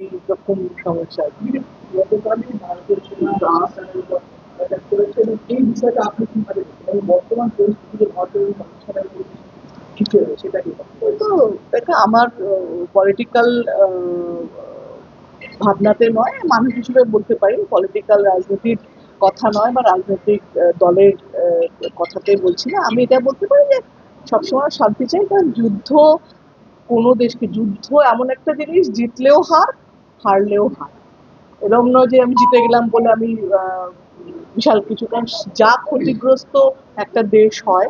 এইরকম সমস্যা। গতকালই ভারতীয় সেনা পাকিস্তানের উপর attack করেছে এবং এই বিষয়টা আপনি কীভাবে এবং বর্তমান পরিস্থিতিতে পাকিস্তানের মধ্যে সেটা তো দেখা, আমার পলিটিক্যাল ভাবনাতে নয়, মানুষ হিসেবে বলতে পারি। পলিটিক্যাল রাজনীতির কথা নয় বা রাজনৈতিক দলের কথাতে বলছি না। আমি এটা বলতে পারি যে সবসময় শান্তি চাই, কারণ যুদ্ধ কোনো দেশকে, যুদ্ধ এমন একটা জিনিস জিতলেও হার হারলেও হার। এরকম নয় যে আমি জিতে গেলাম বলে আমি বিশাল কিছু। কারণ যা ক্ষতিগ্রস্ত একটা দেশ হয়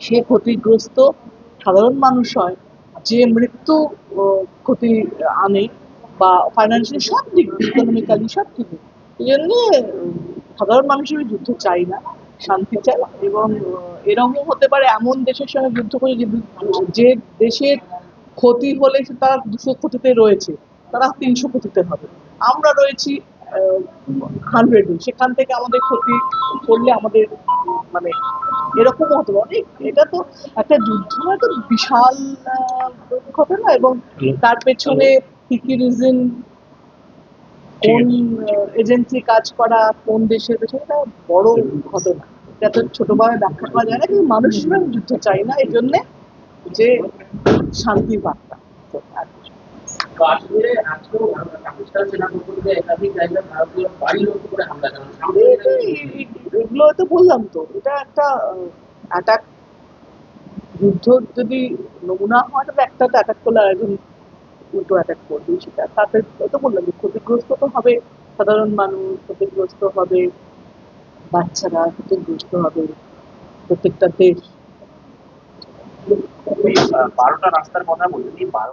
সে ক্ষতিগ্রস্ত সাধারণ মানুষ হয় যে মৃত্যু ক্ষতি আনে বা ফাইন্যান্সিয়ালি সব দিক ইকোনমিক্যালি সব দিকে এই জন্যে সাধারণ মানুষের যুদ্ধ চাই না শান্তি চাই এবং আহ, এরকমও হতে পারে এমন দেশের সঙ্গে যুদ্ধ করে যে যে দেশের ক্ষতি হলে সে তারা দুশো ক্ষতিতে রয়েছে। তারা তিনশো কোটিতে হবে। আমরা রয়েছি হান্ড্রেডে সেখান থেকে আমাদের ক্ষতি করলে আমাদের মানে এরকম হতো অনেক, এটা তো একটা যুদ্ধ একটা বিশাল ঘটনা এবং তার পেছনে কি কি রিজন কোন এজেন্সি কাজ করা কোন দেশের পেছনে, এটা বড় ঘটনা। এটা তো ছোটভাবে ব্যাখ্যা করা যায় না, কিন্তু মানুষ যুদ্ধ চাই না এই জন্যে যে শান্তির বার্তা। তো। কাশ্মীরে আজকেও পাকিস্তান সেনা একাধিক জায়গায় ভারতীয় বাড়ি লক্ষ্য করে হামলা চালানো সামনে এটা এই- এই- এগুলো তো বললাম তো এটা একটা অ্যাটাক যুদ্ধ যদি নমুনা হয় তবে একটা তো অ্যাটাক করলে আরেকজন উল্টো অ্যাটাক করবে সেটা। তাতে তো বললাম যে ক্ষতিগ্রস্ত তো হবে সাধারণ মানুষ ক্ষতিগ্রস্ত হবে বাচ্চারা ক্ষতিগ্রস্ত হবে প্রত্যেকটা দেশ। বারোটা রাস্তার কথা বললেন এই বারো